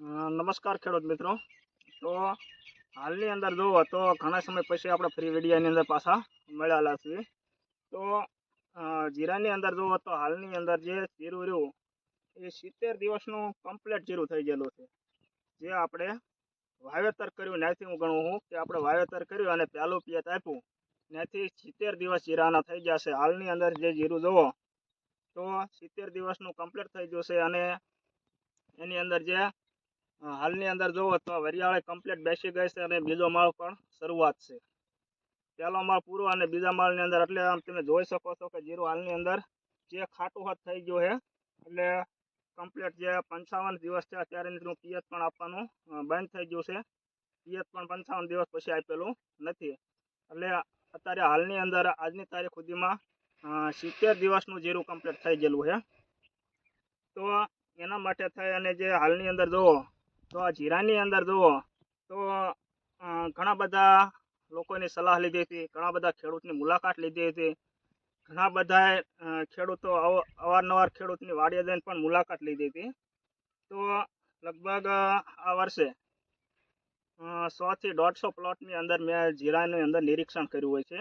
નમસ્કાર ખેડૂત મિત્રો. તો હાલની અંદર જુઓ તો ઘણા સમય પછી આપણે ફ્રી વિડીયાની અંદર પાછા મળેલા છીએ. તો જીરાની અંદર જુઓ તો હાલની અંદર જે જીરું રહ્યું, એ સિત્તેર દિવસનું કમ્પ્લીટ જીરું થઈ ગયેલું છે. જે આપણે વાવેતર કર્યું ત્યાંથી હું ગણું છું કે આપણે વાવેતર કર્યું અને પહેલું પિયત આપ્યું ત્યાંથી સિત્તેર દિવસ જીરાના થઈ ગયા છે. હાલની અંદર જે જીરું જોવો તો સિત્તેર દિવસનું કમ્પ્લીટ થઈ ગયું છે અને એની અંદર જે હાલની અંદર જોવો તો વરિયાળે કમ્પ્લીટ બેસી ગઈ છે અને બીજો માળ પણ શરૂઆત છે. પહેલો માળ પૂરો અને બીજા માળની અંદર એટલે આમ તમે જોઈ શકો છો કે જીરું હાલની અંદર જે ખાટું હાથ થઈ ગયું છે, એટલે કમ્પ્લીટ જે પંચાવન દિવસ છે, અત્યારે એનું પિયત પણ આપવાનું બંધ થઈ ગયું છે. પિયત પણ પંચાવન દિવસ પછી આપેલું નથી. એટલે અત્યારે હાલની અંદર આજની તારીખ સુધીમાં સિત્તેર દિવસનું જીરું કમ્પ્લીટ થઈ ગયેલું છે. તો એના માટે થઈ અને જે હાલની અંદર જુઓ તો આ જીરાની અંદર જુઓ, તો ઘણા બધા લોકોની સલાહ લીધી હતી, ઘણા બધા ખેડૂતની મુલાકાત લીધી હતી, ઘણા બધાએ ખેડૂતો અવ- અવારનવાર ખેડૂતની વાડીએ પણ મુલાકાત લીધી હતી. તો, લગભગ આ વર્ષે સોથી દોઢસો પ્લોટની અંદર મેં જીરાની અંદર નિરીક્ષણ કર્યું હોય છે,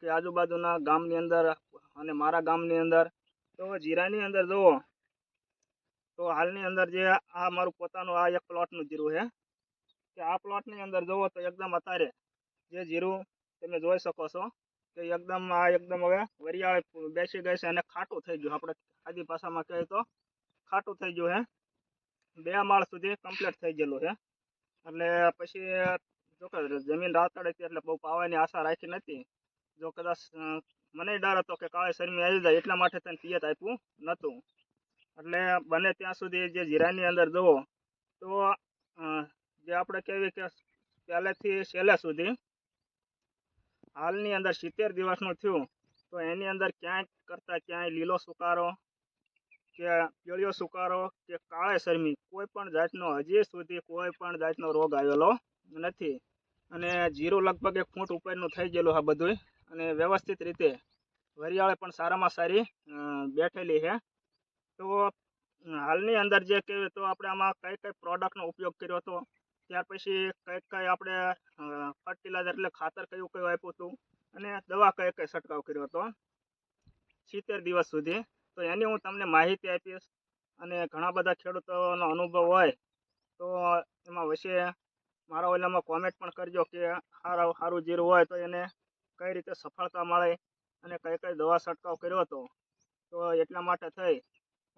કે આજુબાજુના ગામની અંદર અને મારા ગામની અંદર, તો જીરાની અંદર જુઓ તો હાલની અંદર જે આ મારું પોતાનું આ એક પ્લોટનું જીરું છે. કે આ પ્લોટની અંદર જુઓ તો એકદમ અત્યારે જે જીરું તમે જોઈ શકો છો કે એકદમ આ એકદમ હવે વરિયાળે બેસી ગઈ છે અને ખાટું થઈ ગયું આપણે ખાદી ભાષામાં કહીએ તો ખાટું થઈ ગયું છે. બે માળ સુધી કમ્પ્લીટ થઈ ગયેલું છે. એટલે પછી જો કે જમીન રાતડે હતી એટલે બહુ પાવાની આશા રાખી નથી. જો કદાચ મને ડર હતો કે કાળે શરમી આવી જાય એટલા માટે તને પિયત આપ્યું નહોતું એટલે બને ત્યાં સુધી જે જીરાની અંદર જુઓ, તો જે આપણે કહેવી કે પહેલેથી છેલ્લે સુધી હાલની અંદર સિત્તેર દિવસનું થયું, તો એની અંદર ક્યાંય કરતાં ક્યાંય લીલો સુકારો કે પીળિયો સુકારો કે કાળે શરમી કોઈ પણ જાતનો હજી સુધી કોઈ પણ જાતનો રોગ આવેલો નથી. અને જીરું લગભગ એક ફૂટ ઉપરનું થઈ ગયેલું આ બધું અને વ્યવસ્થિત રીતે વરિયાળે પણ સારામાં સારી બેઠેલી છે. તો હાલની અંદર જે કહેવાય તો આપણે આમાં કઈ કઈ પ્રોડક્ટનો ઉપયોગ કર્યો હતો, ત્યાર પછી કઈ કઈ આપણે ફર્ટિલાઇઝર એટલે ખાતર કયું કયું આપ્યું હતું અને દવા કઈ કઈ છંટકાવ કર્યો હતો. સિત્તેર દિવસ સુધી. તો એની હું તમને માહિતી આપીશ અને ઘણા બધા ખેડૂતોનો અનુભવ હોય તો એમાં વિશે મારા ઓલામાં કોમેન્ટ પણ કરજો કે સારા સારું જીરું હોય તો એને કઈ રીતે સફળતા મળે અને કઈ કઈ દવા છંટકાવ કર્યો હતો. તો એટલા માટે થઈ.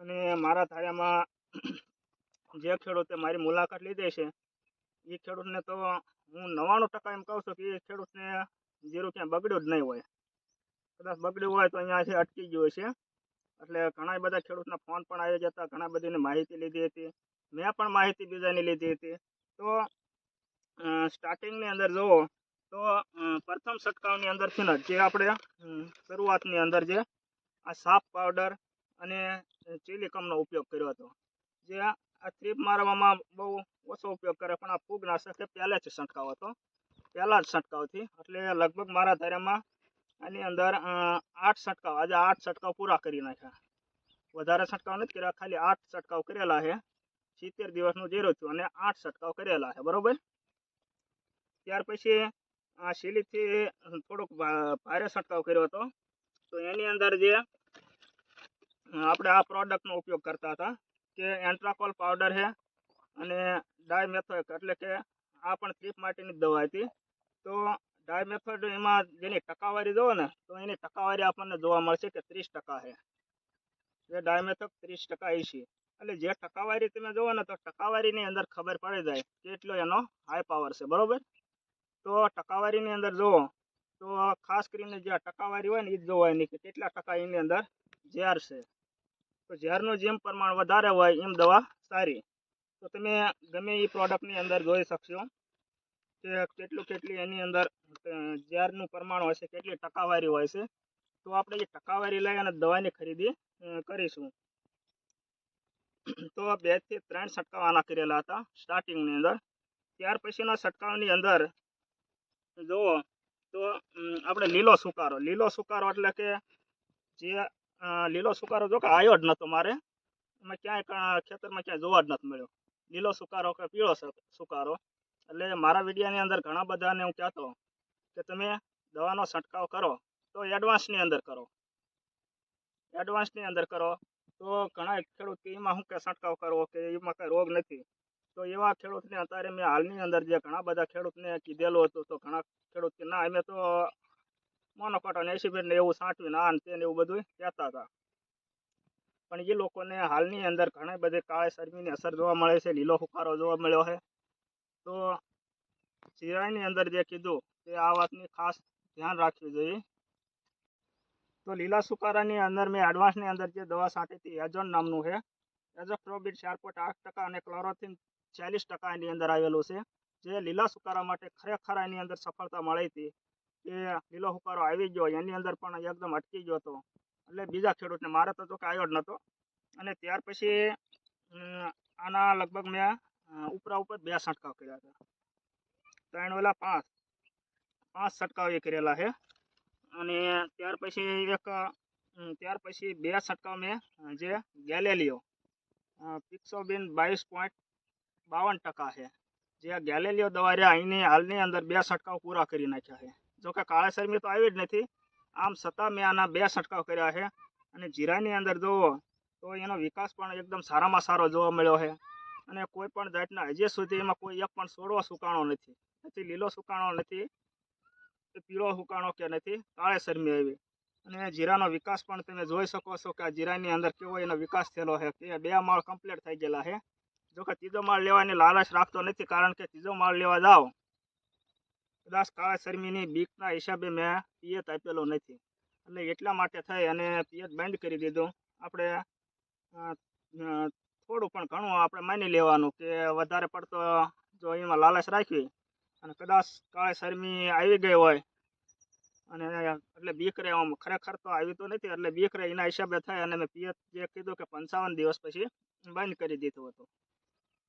અને મારા ધાર્યામાં જે ખેડૂતે મારી મુલાકાત લીધી છે એ ખેડૂતને તો હું નવ્વાણું ટકા એમ કહું છું કે એ ખેડૂતને જીરું ક્યાંય બગડ્યું જ નહીં હોય. કદાચ બગડ્યું હોય તો અહીંયાથી અટકી ગયું છે એટલે ઘણા બધા ખેડૂતના ફોન પણ આવી જતા, ઘણા બધીને માહિતી લીધી હતી. મેં પણ માહિતી બીજાની લીધી હતી. તો સ્ટાર્ટિંગની અંદર જુઓ, તો પ્રથમ છંટકાવની અંદરથી ને જે આપણે શરૂઆતની અંદર જે આ સાફ પાવડર અને ચીલીકમનો ઉપયોગ કર્યો હતો. જે આ થ્રીપ મારવામાં બહુ ઓછો ઉપયોગ કરે, પણ આ ફૂગનાશક પહેલેથી છંટકાવ હતો. પહેલા જ છંટકાવથી, એટલે લગભગ મારા ધારામાં આની અંદર આઠ છંટકાવ, આજે આઠ છંટકાવ પૂરા કરી નાખ્યા. વધારે છંટકાવ નથી કર્યા, ખાલી આઠ છંટકાવ કરેલા છે. સિત્તેર દિવસનું જીરું થયું અને આઠ છંટકાવ કરેલા છે, બરાબર? ત્યાર પછી આ શીલીથી થોડોક ભારે છંટકાવ કર્યો હતો. તો એની અંદર જે આપણે આ પ્રોડક્ટનો ઉપયોગ કરતા હતા કે એન્ટ્રાકોલ પાવડર છે અને ડાયમેથોએક એટલે કે આ પણ ત્રીપ માટેની દવા હતી. તો ડાયમેથોડ એમાં જેની ટકાવારી જોવો ને, તો એની ટકાવારી આપણને જોવા મળશે કે ત્રીસ ટકા છે. જે ડાયમેથોક ત્રીસ ટકા એસી એટલે જે ટકાવારી તમે જોવો ને, તો ટકાવારીની અંદર ખબર પડી જાય કેટલો એનો હાઈ પાવર છે, બરાબર? તો ટકાવારીની અંદર જુઓ તો ખાસ કરીને જે ટકાવારી હોય ને એ જ જોવાની કેટલા ટકા એની અંદર ઝેર છે. તો ઝેરનું જેમ પ્રમાણ વધારે હોય એમ દવા સારી. તો તમે ગમે એ પ્રોડક્ટની અંદર જોઈ શકશો કે કેટલું કેટલી એની અંદર ઝેરનું પ્રમાણ હોય છે, કેટલી ટકાવારી હોય છે. તો આપણે એ ટકાવારી લઈ અને દવાની ખરીદી કરીશું. તો બેથી ત્રણ છંટકાવ આના કરેલા હતા સ્ટાર્ટિંગની અંદર. ત્યાર પછીના છંટકાવની અંદર જુઓ તો આપણે લીલો સુકારો લીલો સુકારો એટલે કે જે લીલો સુકારો જો કે આવ્યો જ નહોતો મારે. એમાં ક્યાંય ખેતરમાં ક્યાંય જોવા જ નથી મળ્યો. લીલો સુકારો કે પીળો સુકારો. એટલે મારા વિડીયાની અંદર ઘણા બધાને હું કહેતો કે તમે દવાનો છંટકાવ કરો, તો એડવાન્સની અંદર કરો. એડવાન્સની અંદર કરો, તો ઘણા ખેડૂત કે એમાં શું કે છંટકાવ કરવો કે એમાં કંઈ રોગ નથી. તો એવા ખેડૂતને અત્યારે મેં હાલની અંદર જે ઘણા બધા ખેડૂતને કીધેલું હતું, તો ઘણા ખેડૂત કે ના, અમે તો મોનોકોટન એસી ને એવું સાંટવીને આ ને તે ને એવું બધું કહેતા હતા. પણ એ લોકોને હાલની અંદર ઘણી બધી કાળી શરમીની અસર જોવા મળે છે, લીલો હુકારો જોવા મળ્યો છે. તો જીરાની અંદર જે કીધું તે આ વાતની ખાસ ધ્યાન રાખવી જોઈએ. તો લીલા સુકારાની અંદર મેં એડવાન્સની અંદર જે દવા છાંટી હતી, એજોન નામનું છે. એઝોક્રોબિટ ચાર પોઈન્ટ આઠ ટકા અને ક્લોરોથિન ચાલીસ ટકા એની અંદર આવેલું છે. જે લીલા સુકારા માટે ખરેખર એની અંદર સફળતા મળી હતી. કે લીલો હુકારો આવી ગયો, એની અંદર પણ એકદમ અટકી ગયો હતો. એટલે બીજા ખેડૂતને, મારે તો જો કે આવ્યો જ નહોતો. અને ત્યાર પછી આના લગભગ મેં ઉપરા ઉપર બે છંટકાવ કર્યા હતા. ત્રણ વેલા પાંચ. પાંચ છંટકાવ એ કરેલા છે. અને ત્યાર પછી એક ત્યાર પછી બે છંટકાવ મેં જે ગેલેલિયો. પિક્સોબિન બાવીસ પોઈન્ટ બાવન ટકા છે. જે ગેલેલિયો દવા રહ્યા અહીંની હાલની અંદર બે છંટકાવ પૂરા કરી નાખ્યા છે. જોકે કાળા શરમી તો આવી જ નથી. આમ છતાં મેં આના બે છંટકાવ કર્યા છે. અને જીરાની અંદર જુઓ, તો એનો વિકાસ પણ એકદમ સારામાં સારો જોવા મળ્યો છે. અને કોઈ પણ જાતના હજી સુધી એમાં કોઈ એક પણ સોડો સુકાણો નથી. નથી લીલો સુકાણો નથી કે પીળો સુકાણો કે નથી, કાળે શરમી આવી અને જીરાનો વિકાસ પણ તમે જોઈ શકો છો કે આ જીરાની અંદર કેવો એનો વિકાસ થયેલો છે કે બે માળ કમ્પ્લીટ થઈ ગયેલા છે. જો કે ત્રીજો માળ લેવાની લાલચ રાખતો નથી કારણ કે ત્રીજો માળ લેવા જાઓ કદાચ કાળા શરમીની બીકના હિસાબે મેં પિયત આપેલો નથી. એટલે એટલા માટે થઈ અને પિયત બંધ કરી દીધું. આપણે થોડું પણ ઘણું આપણે માની લેવાનું કે વધારે પડતો જો એમાં લાલચ રાખવી અને કદાચ કાળા શરમી આવી ગઈ હોય અને એટલે બીક રહે આમ ખરેખર તો આવી તો નથી, એટલે બીક રહે એના હિસાબે થાય અને મેં પિયત જે કીધું કે પંચાવન દિવસ પછી બંધ કરી દીધું હતું.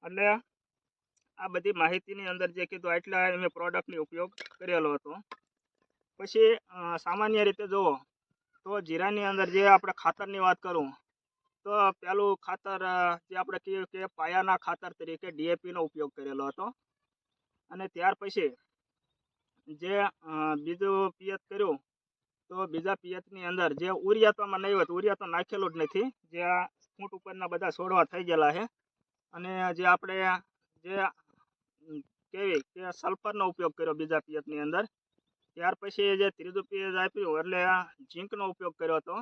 એટલે આ બધી માહિતીની અંદર જે કીધું એટલા મેં પ્રોડક્ટની ઉપયોગ કરેલો હતો. પછી સામાન્ય રીતે જુઓ, તો જીરાની અંદર જે આપણે ખાતરની વાત કરું, તો પેલું ખાતર જે આપણે કહીએ કે પાયાના ખાતર તરીકે ડીએપીનો ઉપયોગ કરેલો હતો. અને ત્યાર પછી, જે બીજું પિયત કર્યું, તો બીજા પિયતની અંદર જે ઉરિયા તો આમાં નહીં હોય ઉરિયા તો નાખેલું જ નથી, જે ફૂટ ઉપરના બધા છોડવા થઈ ગયેલા છે. અને જે આપણે, જે કેવી? કે સલ્ફરનો ઉપયોગ કર્યો બીજા પિયતની અંદર. ત્યાર પછી જે ત્રીજું પિયત આપ્યું, એટલે ઝીંકનો ઉપયોગ કર્યો હતો.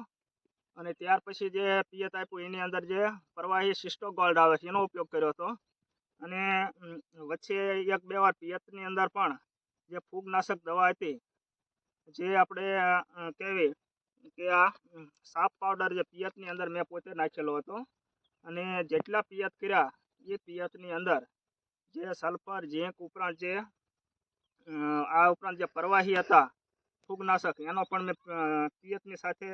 અને ત્યાર પછી જે પિયત આપ્યું, એની અંદર જે પ્રવાહી સિસ્ટો ગોલ્ડ આવે છે, એનો ઉપયોગ કર્યો હતો. અને વચ્ચે એક બે વાર પિયતની અંદર પણ જે ફૂગનાશક દવા હતી, જે આપણે કેવી? કે આ સાપ પાવડર જે પિયતની અંદર મેં પોતે નાખેલો હતો. અને જેટલા પિયત કર્યા, એ પિયતની અંદર જે સલ્ફર ઝીંક ઉપરાંત જે અ, આ ઉપરાંત જે પ્રવાહી હતા ફૂગનાશક એનો પણ મેં અ, પિયતની સાથે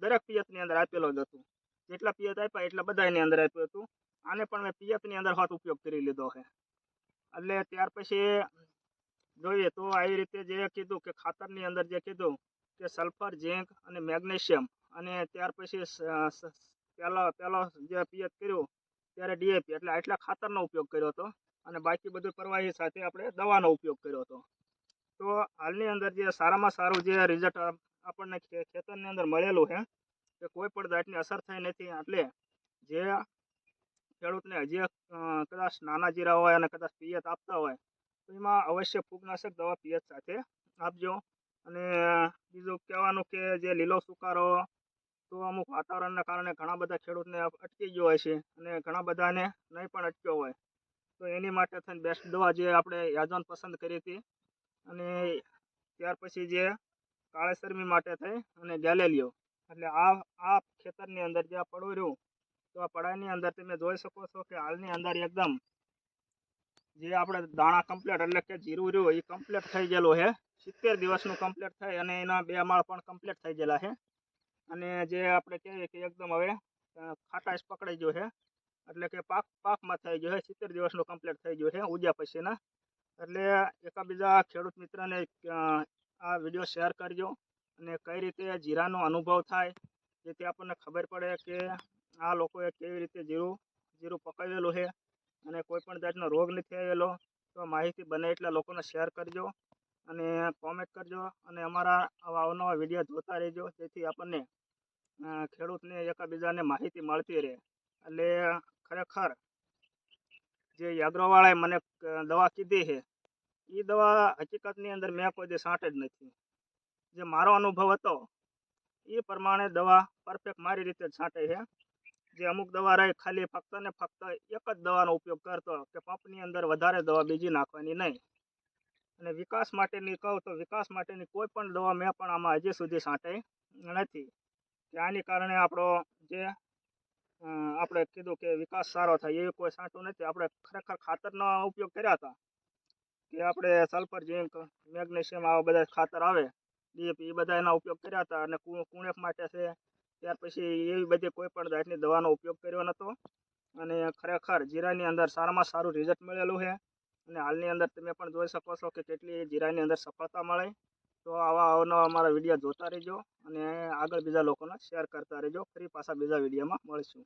દરેક પિયતની અંદર આપેલો જ હતું. જેટલા પિયત આપ્યા એટલા બધાની અંદર આપ્યું હતું. આને પણ મેં પિયતની અંદર હોત ઉપયોગ કરી લીધો છે. એટલે ત્યાર પછી જોઈએ તો આવી રીતે જે કીધું કે ખાતરની અંદર જે કીધું કે સલ્ફર ઝીંક અને મેગ્નેશિયમ અને ત્યાર પછી સ- સ- પહેલો પહેલો જે પિયત કર્યું ત્યારે ડીએપી એટલે આટલા ખાતરનો ઉપયોગ કર્યો હતો. અને બાકી બધું પ્રવાહી સાથે આપણે દવાનો ઉપયોગ કર્યો હતો. તો હાલની અંદર જે સારામાં સારું જે રિઝલ્ટ આપણને ખેતરની અંદર મળેલું છે, કે કોઈ પણ જાતની અસર થઈ નથી, એટલે જે ખેડૂતને હજી કદાચ નાના જીરા હોય અને કદાચ પિયત આપતા હોય, તો એમાં અવશ્ય ફૂગનાશક દવા પિયત સાથે આપજો. અને બીજું કહેવાનું કે જે લીલો સુકારો, તો અમુક વાતાવરણના કારણે ઘણા બધા ખેડૂતને અટકી ગયો હોય છે અને ઘણા બધાને નહીં પણ અટક્યો હોય. તો એની માટે થઈને બેસ્ટ દવા જે આપણે યાદવાન પસંદ કરી હતી. અને ત્યાર પછી જે કાળેસરમી માટે થઈ અને ગેલેલિયો. એટલે આ આ ખેતરની અંદર જે આ પડવું રહ્યું, તો આ પડાઈની અંદર તમે જોઈ શકો છો કે હાલની અંદર એકદમ જે આપણે દાણા કમ્પ્લીટ એટલે કે જીરું રહ્યું, એ કમ્પ્લીટ થઈ ગયેલું છે. સિત્તેર દિવસનું કમ્પ્લીટ થઈ અને એના બે માળ પણ કમ્પ્લીટ થઈ ગયેલા છે. અને જે આપણે કહીએ કે એકદમ હવે ખાટાશ પકડાઈ ગયો છે. એટલે કે પાક, પાકમાં થઈ ગયો છે, સિત્તેર દિવસનું કમ્પ્લીટ થઈ ગયો છે ઉજા પછીના. એટલે એકાબીજા ખેડૂત મિત્રને આ વીડિયો શેર કરજો અને કઈ રીતે જીરાનો અનુભવ થાય, જેથી આપણને ખબર પડે કે આ લોકોએ કેવી રીતે જીરું જીરું પકાવેલું છે અને કોઈ પણ જાતનો રોગ નથી આવેલો તો માહિતી બને એટલા લોકોને શેર કરજો અને કોમેન્ટ કરજો અને અમારા આવા અવનવા વીડિયો જોતા રહેજો, જેથી આપણને ખેડૂતને એકબીજાને માહિતી મળતી રહે. એટલે ખરેખર જે યાગ્રોવાળાએ મને દવા કીધી છે એ દવા હકીકતની અંદર મેં કોઈ દે સાંટે જ નથી. જે મારો અનુભવ હતો એ પ્રમાણે દવા પરફેક્ટ મારી રીતે જ છાંટે છે. જે અમુક દવા રહી ખાલી ફક્ત ને ફક્ત એક જ દવાનો ઉપયોગ કરતો કે પંપની અંદર વધારે દવા બીજી નાખવાની નહીં. અને વિકાસ માટેની કહું તો વિકાસ માટેની કોઈ પણ દવા મેં પણ આમાં હજી સુધી છાંટે નથી. કે આની કારણે આપણો જે આપણે કીધું કે વિકાસ સારો થાય, એ કોઈ સાચું નથી. આપણે ખરેખર ખાતરનો ઉપયોગ કર્યા હતા કે આપણે સલ્ફર, ઝીંક, મેગ્નેશિયમ આવા બધા ખાતર આવે, ડીએપી એ બધા એના ઉપયોગ કર્યા હતા અને કુણેક માટે છે. ત્યાર પછી એવી બધી કોઈ પણ જાતની દવાનો ઉપયોગ કર્યો નહોતો અને ખરેખર જીરાની અંદર સારામાં સારું રિઝલ્ટ મળેલું છે. અને હાલની અંદર તમે પણ જોઈ શકો છો કે કેટલી જીરાની અંદર સફળતા મળે. તો આવા અવનવા અમારા વીડિયો જોતા રહેજો અને આગળ બીજા લોકોને શેર કરતા રહેજો. ફરી પાછા બીજા વિડીયોમાં મળીશું.